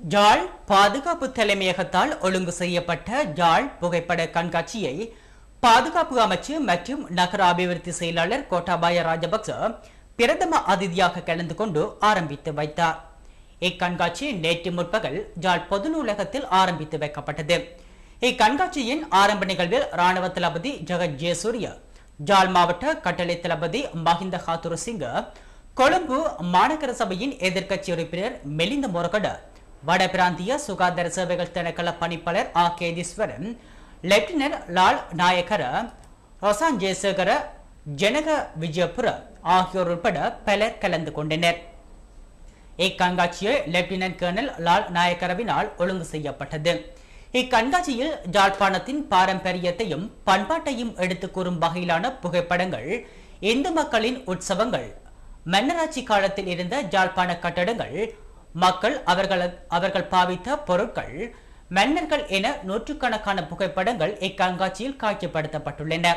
ஜாழ் பாதுகாப்பு தலைமையகத்தால் ஒழுங்கு செய்யப்பட்ட ஜாழ் புகைப்பட கண்காட்சியை பாதுகாப்பு அமைச்சு மற்றும் நகர அபிவிருத்தி செயலாளர் கோட்டாபாய ராஜபக்ச பிரதம அதிதியாக கலந்து கொண்டு ஆரம்பித்து வைத்தார். இக்கண்காட்சி நேற்று முற்பகல் ஜாழ் பொது நூலகத்தில் ஆரம்பித்து வைக்கப்பட்டது. இக்கண்காட்சியின் ஆரம்ப நிகழ்வில் ராணுவ தளபதி ஜெகத் ஜெயசூரிய ஜாழ் மாவட்ட கட்டளை தளபதி மஹிந்த ஹாத்துரு சிங்க கொழும்பு மாநகர சபையின் எதிர்க்கட்சி உறுப்பினர் மெலிந்த மொரகட வட பிராந்திய சுகாதார சேவைகள் திணைக்கள பணிப்பாளர் ஆ. கேதீஸ்வரன் லெப்டினர் லால் நாயகர ரொசான் ஜெயசேகர ஜனக விஜயபுர ஆகியோர் உட்பட பலர் கலந்து கொண்டனர். இக்கண்காட்சியை லெப்டினன்ட் கேர்னல் லால் நாயக்கரவினால் ஒழுங்கு செய்யப்பட்டது. இக்கண்காட்சியில் ஜாழ்ப்பாணத்தின் பாரம்பரியத்தையும் பண்பாட்டையும் எடுத்து கூறும் வகையிலான புகைப்படங்கள் இந்து மக்களின் உற்சவங்கள் மன்னராட்சி காலத்தில் இருந்த ஜாழ்ப்பாண கட்டடங்கள் மக்கள் அவர்கள் அவர்கள் பாவித்த பொருட்கள் மன்னர்கள் என நூற்றுக்கணக்கான புகைப்படங்கள் இக்கண்காட்சியில் காட்சிப்படுத்தப்பட்டுள்ளன.